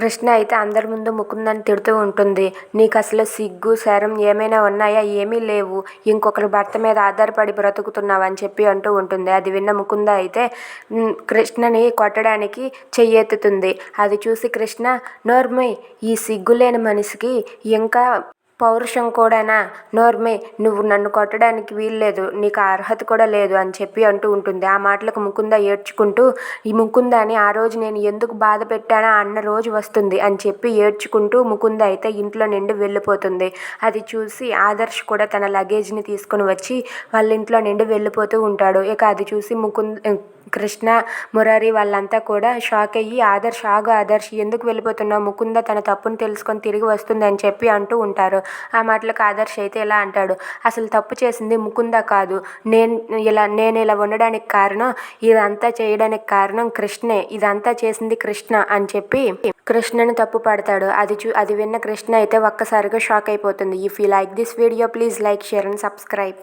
కృష్ణ అయితే అందరి ముందు ముకుందని తిడుతూ ఉంటుంది. నీకు అసలు సిగ్గు శరం ఏమైనా ఉన్నాయా? ఏమీ లేవు. ఇంకొకరి భర్త మీద ఆధారపడి బ్రతుకుతున్నావు అని చెప్పి అంటూ ఉంటుంది. అది విన్న ముకుంద అయితే కృష్ణని కొట్టడానికి చెయ్యెత్తుతుంది. అది చూసి కృష్ణ నోర్మయ్ ఈ సిగ్గులేని మనిషికి ఇంకా పౌరుషం కూడానా? నోర్మే నువ్వు నన్ను కొట్టడానికి వీల్లేదు నీకు అర్హత కూడా లేదు అని చెప్పి అంటూ ఉంటుంది. ఆ మాటలకు ముకుంద ఏడ్చుకుంటూ ఈ ముకుందాని ఆ రోజు నేను ఎందుకు బాధ పెట్టానా అన్న రోజు వస్తుంది అని చెప్పి ఏడ్చుకుంటూ ముకుంద అయితే ఇంట్లో నుండి వెళ్ళిపోతుంది. అది చూసి ఆదర్శ్ కూడా తన లగేజ్ని తీసుకుని వచ్చి వాళ్ళ ఇంట్లో నుండి వెళ్ళిపోతూ ఉంటాడు. ఇక అది చూసి ముకుంద్ కృష్ణ మురారి వాళ్ళంతా కూడా షాక్ అయ్యి ఆదర్శ్ ఆగు ఆదర్శ్ ఎందుకు వెళ్ళిపోతున్నావు? ముకుంద తన తప్పును తెలుసుకొని తిరిగి వస్తుంది అని చెప్పి అంటూ ఉంటారు. ఆ మాటలకు ఆదర్శ్ అయితే ఇలా అంటాడు? అసలు తప్పు చేసింది ముకుంద కాదు. నేను ఇలా నేను ఇలా ఉండడానికి కారణం ఇదంతా చేయడానికి కారణం కృష్ణే. ఇదంతా చేసింది కృష్ణ అని చెప్పి కృష్ణను తప్పు పడతాడు. అది చూ అది విన్న కృష్ణ అయితే ఒక్కసారిగా షాక్ అయిపోతుంది. If you like this video please like share and subscribe.